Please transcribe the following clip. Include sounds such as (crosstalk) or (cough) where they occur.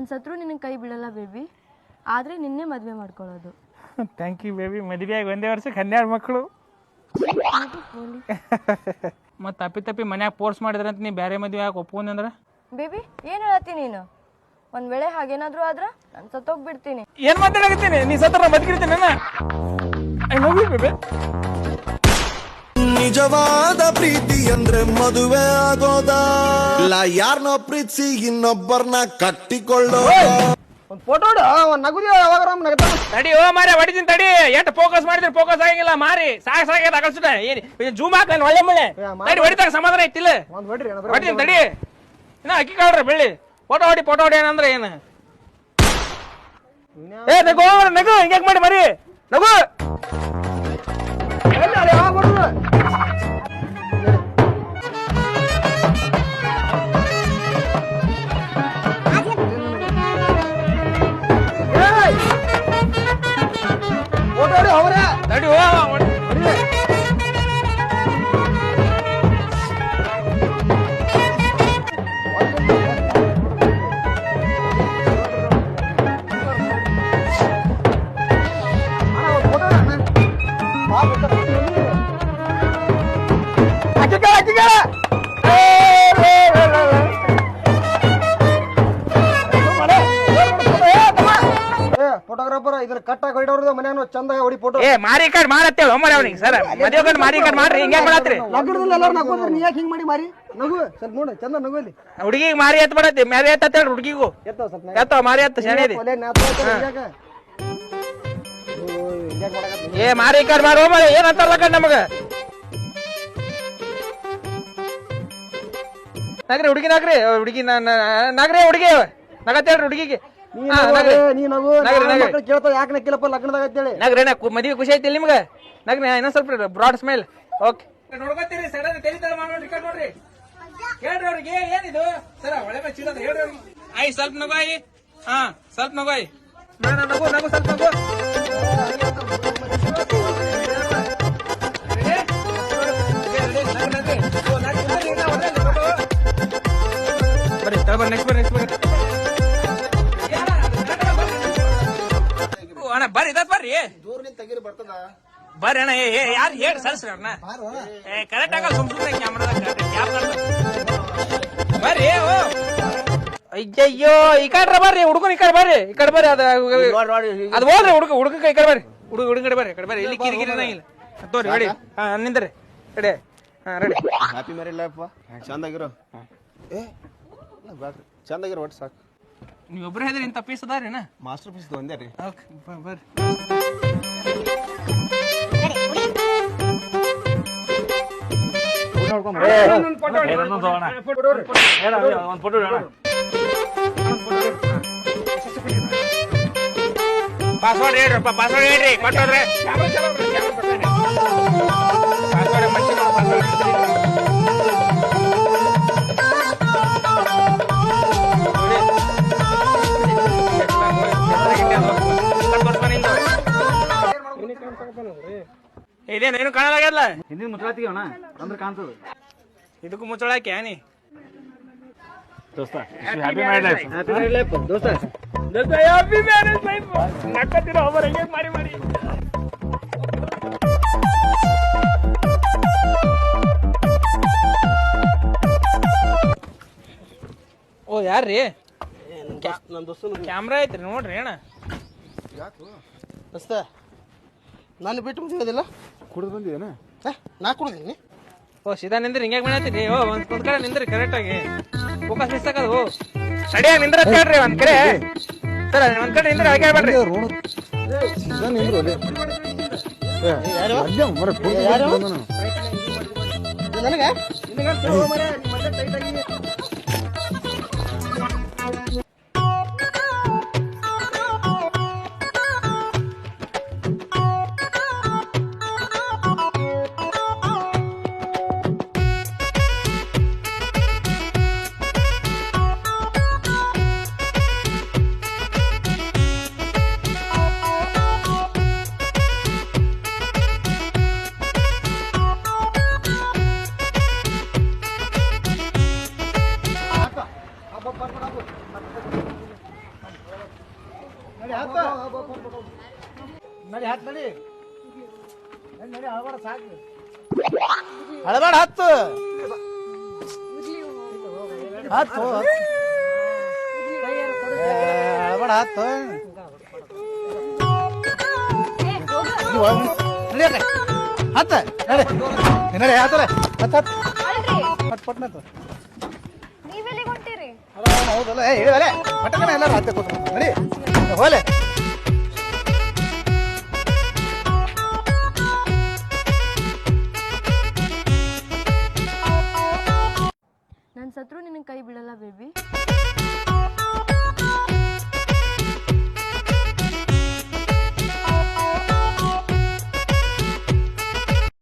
ನನ್ನ ಸತ್ರು ನಿನ್ನ ಕೈ ಬಿಡಲ್ಲ ಬೇಬಿ ಆದರೆ ನಿನ್ನೆ ಮದುವೆ ಮಾಡ್ಕೊಳ್ಳೋದು. ಥ್ಯಾಂಕ್ ಯು ಬೇಬಿ ಮದುವೆ ಆಗಿ ಒಂದೇ ವರ್ಷಕ್ಕೆ ಹನ್ನೆರಡು ಮಕ್ಕಳು. (laughs) ಮತ್ತು ತಪ್ಪಿ ತಪ್ಪಿ ಮನ್ಯಾಗ ಫೋರ್ಸ್ ಮಾಡಿದ್ರಂತ ನೀ ಬೇರೆ ಮದುವೆ ಆಗಿ ಅಂದ್ರೆ? ಬೇಬಿ ಏನು ಹೇಳತ್ತಿ ನೀನು? ಒಂದ್ ವೇಳೆ ಹಾಗೇನಾದ್ರೂ ಆದ್ರೆ ನಾನು ಸತ್ತೋಗ್ಬಿಡ್ತೀನಿ. ಏನು ಮಾತಾಡಕತ್ತೀನಿ? ನೀ ಸತ್ರ ಬದುಕಿಡ್ತೀನಿ ನಾನು? ಐ ಲವ್ ಯು ಬೇಬಿ ನಿಜವಾದ ಪ್ರೀತಿ ಅಂದ್ರೆ ಮದುವೆ ಆಗೋದ? ಇಲ್ಲ ಯಾರನ್ನೋ ಪ್ರೀತಿಸಿ ಇನ್ನೊಬ್ಬರನ್ನ ಕಟ್ಟಿಕೊಳ್ಳೋ ಒಂದ್ ಫೋಟೋ ಒಂದು ನಗುದಿ ಯಾವಾಗ ನಗತಾನ ತಡಿ ಓ ಮಾರಿ ಹೊಡಿತೀನಿ ತಡಿ. ಎಷ್ಟು ಫೋಕಸ್ ಮಾಡಿದ್ರೆ ಫೋಕಸ್ ಆಗಂಗಿಲ್ಲ ಮಾರಿ ಸಾಕ್ ಸಾಕೈತೆ ಅಗಲ್ಸುಟ ಏನ್ ಜೂಮ್ ಹಾಕ ಒಳ್ಳೆ ಮಳೆ ತಡಿ ಹೊಡಿತಾಗ ಸಮಾಧಾನ ಐತಿಲ್ಲ ಒಂದು ಹೊಡ್ರಿ ಅಣ್ಣ ಹೊಡಿತೀನಿ ತಡಿ. ಇನ್ನ ಅಕ್ಕಿ ಕಾಳ್ರಿ ಬೆಳ್ಳಿ. ಫೋಟೋ ಹೊಡಿ ಫೋಟೋ ಹೊಡಿ ಏನಂದ್ರೆ ಏನು? ಏ ನಗು ನಗು ಹಿಂಗ್ಯಾಕ್ ಮಾಡಿ ಮರಿ ನಗು. ಏ. ಫೋಟೋಗ್ರಾಫರ್ ಮನ್ಯಾಗ ಚಂದ ಹೊಡಿ ಫೋಟೋ ಏ ಮಾರಿ ಕಡ್ ಮಾಡತ್ತೇಳು ಮರ ಅವನಿಗೆ ಮಾರಿ ಕಡ್ ಮಾಡ್ರಿ ಮಾರಿ ನಗು ಸ್ವಲ್ಪ ಎತ್ ಮಾಡತ್ತಿ ಮಾರಿ ಎತ್ತ ಹೇಳಿ ಹುಡುಗಿಗೂ ಮಾರಿ ಎತ್ತ ಶನಿ ಒಲೆ ನ್ಯಾತ ಹಿಂಗ್ಯಾಕ ಓ, ಹಿಂಗ್ಯಾಕ್ ಮಾಡಕತ್ತಿ? ಏ ಮಾರಿ ಕಡ್ ಮಾರೋ ಏನ್ ಅಂತಾರ ನಮಗ ನಗ್ರಿ ಹುಡುಗಿ ನಾಗ್ರಿ. ಹುಡುಗಿ ನಾಗ್ರಿ ಹುಡುಗಿ. ನಗತ್ತೇಳ್ರಿ ಹುಡುಗಿಗೆ. ನೀನು ಹಾ, ನಗು, ನಗ್ರಿ. ಮದುವೆ ಖುಷಿ ಐತಿ ನಿಮ್ಗೆ? ನಗ್ರಿ ಇನ್ನೊಂದ್ ಸ್ವಲ್ಪ ಬ್ರಾಡ್ ಸ್ಮೈಲ್ ಓಕೆ. ನೋಡ್ಕೊತೀರಿ ಸಡನ್ ತೆಲಿತಾರ ಮಾಡಿ ರಿಕಾರ್ಡ್ ನೋಡ್ರಿ ಹೇಳ್ರಿ ಅವ್ರಿಗೆ ಏನಿದು? ಸರ ಒಳ್ಳೆ ಚೀಲದ ಹೇಳ್ರಿ ಆಯ್ ಸ್ವಲ್ಪ ನಗು ಆಯಿ ಹಾ ಸ್ವಲ್ಪ ನಗು ಆಯಿ ನಗು ನಗು ನಗು ಸ್ವಲ್ಪ ನಗು. ಓ, ಅಣ್ಣ ಬರ್ರಿ ಇದ ಬರ್ರಿ ಬರ್ರಿ ಅಣ್ಣ ಏ ಯಾರು ಹೇಳಿ ಸಲ್ಸ್ರಿ ಅಣ್ಣ. ಏ ಕರೆಕ್ಟ್ ಆಗಲ್ಲ ಸುಮ್ ಸುಮ್ಮನೆ ಕ್ಯಾಮ್ರಾದಾಗ ಬರ್ರಿ? ಓ. ಅಯ್ಯಯ್ಯೋ ಈ ಕಡೆ ಬರ್ರಿ ಹುಡುಗನ ಈ ಕಡೆ ಬರ್ರಿ ಈ ಕಡೆ ಬರ್ರಿ ಅದ ಅದು ಹೋದ್ರಿ ಹುಡುಗ ಹುಡುಗ ಈ ಕಡೆ ಬರ್ರಿ ಹುಡುಗ ಹುಡುಗ ಕಡೆ ಬರ್ರಿ ಈ ಕಡೆ ಬರ್ರಿ. ಇಲ್ಲಿ ಕಿರಿ ಇಲ್ಲ ತೋರಿ ರೆಡಿ. ಹಾ ನಿಂದ್ರಿ. ರೆಡಿ. ಹಾ ರೆಡಿ. ಹ್ಯಾಪಿ ಮ್ಯಾರೇಜ್ ಲೈಫ್ ಚಂದಾಗಿರೋ. ಏ ಚಂದಾಗಿರೋ ಒಟ್ಟು ಸಾಕು. ನೀವು ಒಬ್ರು ಹೇಳಿದ್ರಿ ಇಂಥ ಪೀಸ್ ಅದಾರೇನ? ಮಾಸ್ಟರ್ ಪೀಸ್ ಒಂದೇ ರೀ. ಓಕೆ ಬರ್ರಿ. ಪಾಸ್ವರ್ಡ್ ಹೇಳ್ರಪ್ಪ ಪಾಸ್ವರ್ಡ್ ಹೇಳ್ರಿ ಕೊಟ್ಟೋದ್ರೆ. ಇದೇನು ಏನು ಕಾಣಲಾಗ್ಯಲ್ಲ ಹಿಂದಿನ ಮುಚ್ಚಳಾತಿಗೆ ಅಣ್ಣ ಅಂದ್ರೆ ಕಾಣ್ತದ. ಇದಕ್ಕೂ ಮುಚ್ಚಳಾಕೆ ನೀ ದೋಸ್ತ happy marriage life happy marriage life ದೋಸ್ತ. ಹ್ಯಾಪಿ ಮ್ಯಾರೇಜ್ ಲೈಫ್ ನಕ್ಕತ್ತಿರೋ ಅವರ ಹೆಂಗೆ ಮಾಡಿ ಮಾಡಿ. ಓ ಯಾರ್ರಿ? ನನ್ನ ದೋಸ್ತನ ಕ್ಯಾಮ್ರಾ ಐತ್ರಿ ನೋಡ್ರಿ ಅಣ್ಣ. ದೋಸ್ತ ನಾನು ಬಿಟ್ಟು ಮುಗಿಯೋದಿಲ್ಲ ಕುಡಿದು ಬಂದಿದ್ದೇನೆ ಏ ನಾ ಕುಡಿದೀನಿ ಓ ಸೀದಾ ನಿಂದ್ರೆ ಹಿಂಗ್ಯಾಗ ಮಾಡತ್ತೀನಿ ಓ ಒಂದ್ ಒಂದ್ ಕಡೆ ನಿಂದ್ರಿ ಕರೆಕ್ಟ್ ಆಗಿ ಫೋಕಸ್ ಮಿಸ್ ಆಗದು ಓ ಸಡಿಯಾಗಿ ನಿಂದ್ರ ಕೇಳ್ರಿ ಒಂದ್ ಕಡೆ ಸರ್ ಒಂದ್ ಕಡೆ ನಿಂದ್ರಿ ಅದಕ್ಕೆ ಯಾರು? ನನಗೆ ಹತ್ತು ನಡಿ ನಡಿ, ನಡಿ ಸಾಕು. ಅಳಬೇಡ ಹತ್ತು. ಹತ್ತು. ಹಳಬಾಡ ಹತ್ತು. ನಡಿ ಅಕ್ಕ. ಹತ್ತ. ನಡಿ. ನಡಿ ಹತ್ತಲೆ ಹತ್ತು ಹತ್ತು. ಪಟ್ ಪಟ್ ನತ್ತು ನೀವೆಲ್ಲಿಗೆ ಹತ್ತೆ ಕೊಟ್ಟು ಹೌದಲ್ಲ ಹೋಗ್ಲಿ ಹೋಲೆ. ನನ್ನ ಸತ್ರು ನಿನ್ನ ಕೈ ಬಿಡಲ್ಲ ಬೇಬಿ